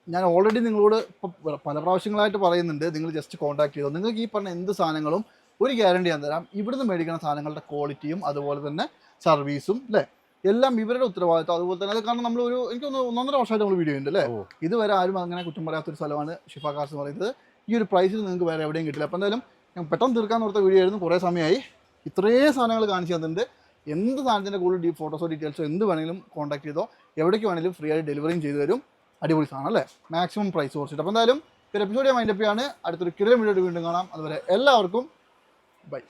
S2: ഞാൻ ഓൾറെഡി നിങ്ങളോട് പല പ്രാവശ്യങ്ങളായിട്ട് പറയുന്നുണ്ട്. നിങ്ങൾ ജസ്റ്റ് കോൺടാക്ട് ചെയ്തോ. നിങ്ങൾക്ക് ഈ പറഞ്ഞ എന്ത് സാധനങ്ങളും ഒരു ഗ്യാരണ്ടി ഞാൻ തരാം. ഇവിടുന്ന് മേടിക്കുന്ന സാധനങ്ങളുടെ ക്വാളിറ്റിയും അതുപോലെ തന്നെ സർവീസും അല്ലേ എല്ലാം ഇവരുടെ ഉത്തരവാദിത്വം അതുപോലെ തന്നെ അത് കാരണം നമ്മൾ ഒരു എനിക്ക് ഒന്ന് ഒന്നൊന്നര വർഷമായിട്ട് നമ്മൾ വീഡിയോ ഉണ്ട് അല്ലേ ഇതുവരെ ആരും അങ്ങനെ കുറ്റം പറയാത്തൊരു സ്ഥലമാണ് ഷിഫ കാർസ് എന്ന് പറയുന്നത്. ഈ ഒരു പ്രൈസിൽ നിങ്ങൾക്ക് വേറെ എവിടെയും കിട്ടില്ല. അപ്പോൾ എന്തായാലും ഞാൻ പെട്ടെന്ന് തീർക്കാൻ ഓർത്ത വീഡിയോ ആയിരുന്നു. കുറേ സമയമായി. ഇത്രയും സാധനങ്ങൾ കാണിച്ചു തന്നിട്ടുണ്ട്. എന്ത് സാധനത്തിന്റെ കൂടുതൽ ഡീ ഫോട്ടോസോ ഡീറ്റെയിൽസോ എന്ത് വേണമെങ്കിലും കോൺടാക്ട് ചെയ്തോ എവിടേക്ക് വേണമെങ്കിലും ഫ്രീ ആയിട്ട് ഡെലിവറിയും ചെയ്തു തരും. അടിപൊളി സാധനം അല്ലേ? മാക്സിമം പ്രൈസ് കുറച്ചിട്ട്. അപ്പോൾ എന്തായാലും ഒരു എപ്പിസോഡ് ഞാൻ മൈൻഡപ്പ് ചെയ്യാണ്. അടുത്തൊരു കിരൺ വീഡിയോ വീണ്ടും കാണാം. അതുവരെ എല്ലാവർക്കും ബൈ